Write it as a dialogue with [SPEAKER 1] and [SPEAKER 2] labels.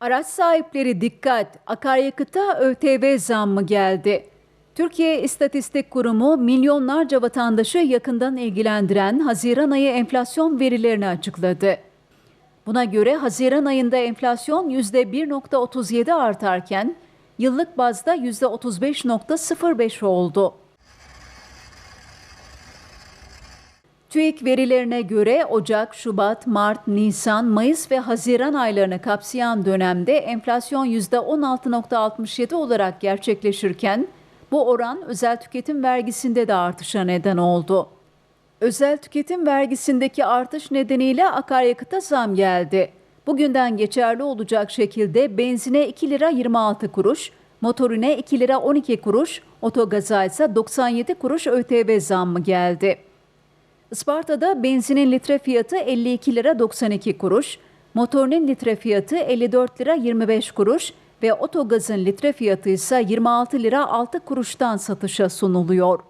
[SPEAKER 1] Araç sahipleri dikkat, akaryakıta ÖTV zammı geldi. Türkiye İstatistik Kurumu milyonlarca vatandaşı yakından ilgilendiren Haziran ayı enflasyon verilerini açıkladı. Buna göre Haziran ayında enflasyon %1.37 artarken yıllık bazda %35.05 oldu. TÜİK verilerine göre Ocak, Şubat, Mart, Nisan, Mayıs ve Haziran aylarını kapsayan dönemde enflasyon %16.67 olarak gerçekleşirken bu oran özel tüketim vergisinde de artışa neden oldu. Özel tüketim vergisindeki artış nedeniyle akaryakıta zam geldi. Bugünden geçerli olacak şekilde benzine 2 lira 26 kuruş, motorine 2 lira 12 kuruş, otogaza ise 97 kuruş ÖTV zammı geldi. Isparta'da benzinin litre fiyatı 52 lira 92 kuruş, motorinin litre fiyatı 54 lira 25 kuruş ve otogazın litre fiyatı ise 26 lira 6 kuruştan satışa sunuluyor.